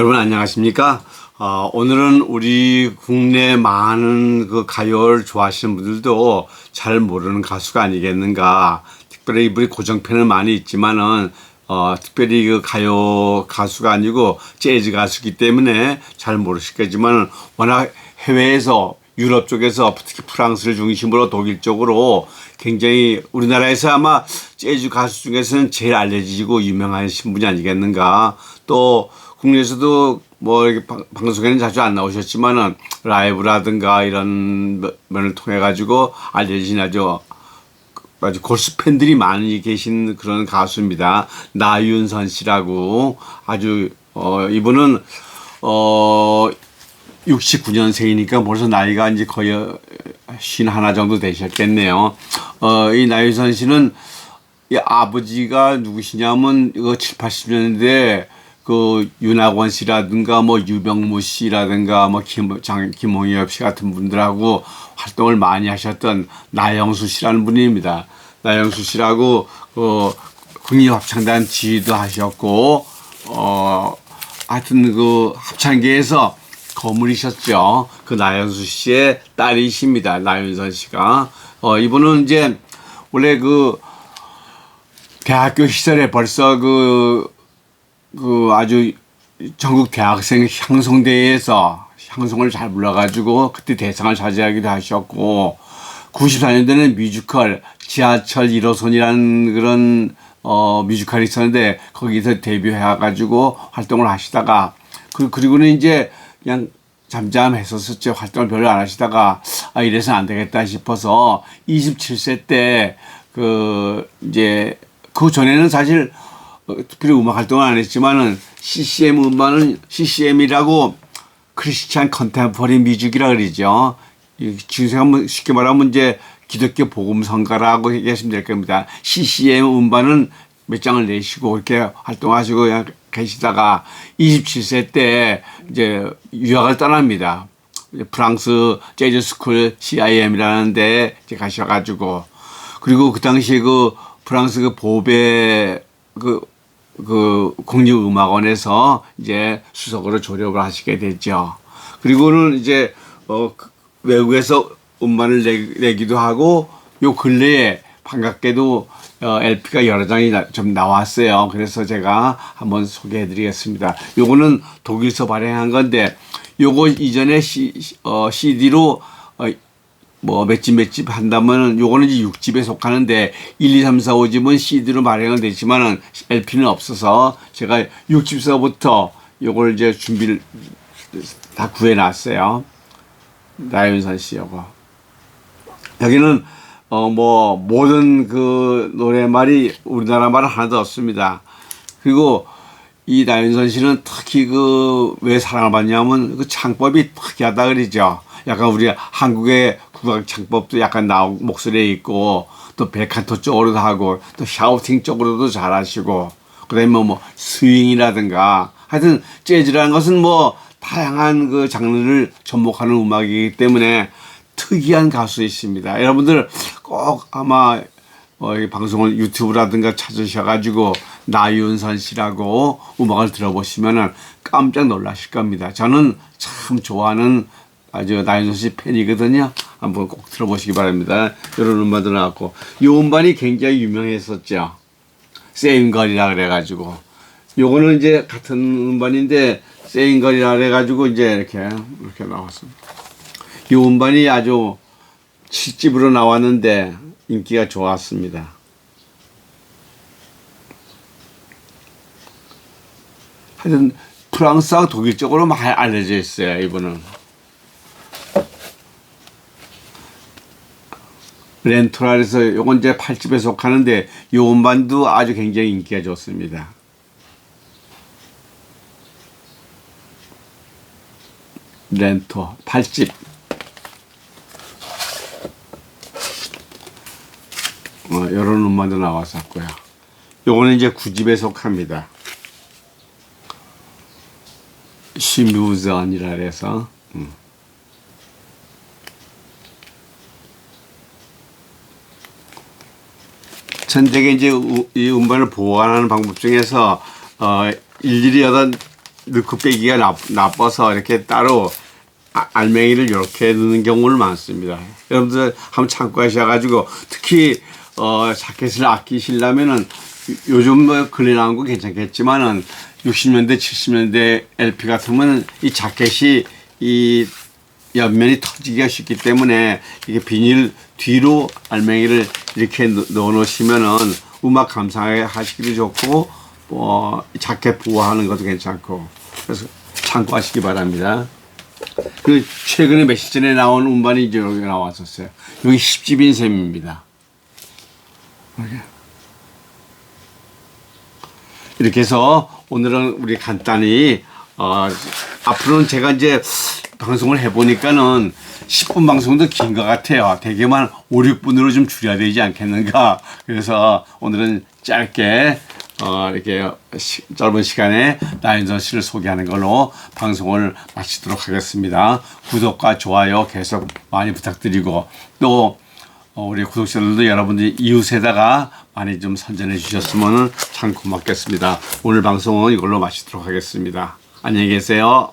여러분 안녕하십니까? 어, 오늘은 우리 국내 많은 그 가요를 좋아하시는 분들도 잘 모르는 가수가 아니겠는가. 특별히 이분이 고정팬은 많이 있지만은 어, 특별히 그 가요 가수가 아니고 재즈 가수기 때문에 잘 모르시겠지만 워낙 해외에서 유럽 쪽에서 특히 프랑스를 중심으로 독일 쪽으로 굉장히 우리나라에서 아마 재즈 가수 중에서는 제일 알려지고 유명하신 분이 아니겠는가. 또 국내에서도 뭐 이렇게 방- 방송에는 자주 안 나오셨지만은 라이브라든가 이런 면을 통해 가지고 알려진 아주 아주 골수 팬들이 많이 계신 그런 가수입니다. 나윤선 씨라고 아주 어 이분은 어 69년생이니까 벌써 나이가 이제 거의 쉰 하나 정도 되셨겠네요. 어 이 나윤선 씨는 이 아버지가 누구시냐면 이거 7, 80년대 그 윤학원 씨라든가 뭐 유병무 씨라든가 뭐 김, 장, 김홍엽 씨 같은 분들하고 활동을 많이 하셨던 나영수 씨라는 분입니다. 나영수 씨라고 그 국립합창단 지휘도 하셨고 어 하여튼 그 합창계에서 거물이셨죠. 그 나영수 씨의 딸이십니다. 나윤선 씨가 어 이분은 이제 원래 그 대학교 시절에 벌써 그, 그 아주 전국 대학생 향송대회에서 향송을 잘 불러가지고 그때 대상을 차지하기도 하셨고 94년도에는 뮤지컬 지하철 1호선이라는 그런 어 뮤지컬이 있었는데 거기서 데뷔해가지고 활동을 하시다가 그 그리고는 이제 그냥 잠잠했었었죠 활동을 별로 안 하시다가 아 이래서 안 되겠다 싶어서 27세 때 그 이제 그 전에는 사실 어, 특별히 음악 활동을 안 했지만은 CCM 음반은 CCM이라고 크리스찬 컨템퍼리 뮤직이라 그러죠. 이 지금 쉽게 말하면 이제 기독교 복음 성가라고 얘기하시면 될 겁니다. CCM 음반은 몇 장을 내시고 이렇게 활동하시고 계시다가 27세 때 이제 유학을 떠납니다. 프랑스 재즈 스쿨 CIM이라는 데 이제 가셔가지고 그리고 그 당시에 그 프랑스 그 보베 그, 그 국립음악원에서 이제 수석으로 조력을 하시게 됐죠. 그리고는 이제 어그 외국에서 음반을 내, 내기도 하고 요 근래에 반갑게도 어, LP가 여러 장이 나, 좀 나왔어요. 그래서 제가 한번 소개해 드리겠습니다. 요거는 독일서 발행한 건데 요거 이전에 C, 어, CD로 어, 뭐 몇집 몇집 한다면 요거는 이제 6집에 속하는데 1, 2, 3, 4, 5집은 CD로 발행은 됐지만은 LP는 없어서 제가 6집서부터 요걸 이제 준비를 다 구해 놨어요. 나윤선 씨 요거. 여기는 어 뭐 모든 그 노래말이 우리나라 말 하나도 없습니다. 그리고 이 나윤선 씨는 특히 그 왜 사랑을 받냐면 그 창법이 특이하다 그러죠. 약간 우리 한국의 국악 창법도 약간 나오 목소리에 있고 또 벨칸토 쪽으로도 하고 또 샤우팅 쪽으로도 잘하시고 그다음에 뭐, 뭐 스윙이라든가 하여튼 재즈라는 것은 뭐 다양한 그 장르를 접목하는 음악이기 때문에 특이한 가수이십니다. 여러분들 꼭 아마 어, 이 방송을 유튜브라든가 찾으셔가지고 나윤선 씨라고 음악을 들어보시면은 깜짝 놀라실 겁니다. 저는 참 좋아하는 아주 나윤선 씨 팬이거든요. 한번 꼭 들어보시기 바랍니다. 이런 음반도 나왔고 이 음반이 굉장히 유명했었죠. 세임걸이라 그래가지고 요거는 이제 같은 음반인데 세임걸이라 그래가지고 이제 이렇게 이렇게 나왔습니다. 이 음반이 아주 7집으로 나왔는데 인기가 좋았습니다. 하여튼 프랑스하고 독일 쪽으로 많이 알려져 있어요, 이분은. 렌토랄에서 요건 이제 8집에 속하는데 요 음반도 아주 굉장히 인기가 좋습니다. 렌토 8집 어, 이런 음반도 나왔었고요. 요거는 이제 9집에 속합니다. 시뮤전이라 해서 음. 전쟁에 이제 우- 이 음반을 보관하는 방법 중에서 어 일일이 여다 넣고 빼기가 나, 나빠서 이렇게 따로 아- 알맹이를 이렇게 넣는 경우를 많습니다. 여러분들 한번 참고하셔가지고 특히 어, 자켓을 아끼시려면은 요- 요즘 뭐 근래 나온 거 괜찮겠지만은 60년대 70년대 LP 같으면 이 자켓이 이 옆면이 터지기가 쉽기 때문에 이게 비닐 뒤로 알맹이를 이렇게 넣- 넣어 놓으시면은 음악 감상하시기도 좋고 뭐 자켓 보호하는 것도 괜찮고 그래서 참고하시기 바랍니다. 그 최근에 며칠 전에 나온 음반이 이제 여기 나왔었어요. 여기 10집인 셈입니다. 이렇게 해서 오늘은 우리 간단히 어, 앞으로는 제가 이제 방송을 해보니까는 10분 방송도 긴 것 같아요. 대개만 5, 6분으로 좀 줄여야 되지 않겠는가. 그래서 오늘은 짧게 어, 이렇게 시- 짧은 시간에 나인선 씨를 소개하는 걸로 방송을 마치도록 하겠습니다. 구독과 좋아요 계속 많이 부탁드리고 또 어, 우리 구독자들도 여러분들이 이웃에다가 많이 좀 선전해 주셨으면 참 고맙겠습니다. 오늘 방송은 이걸로 마치도록 하겠습니다. 안녕히 계세요.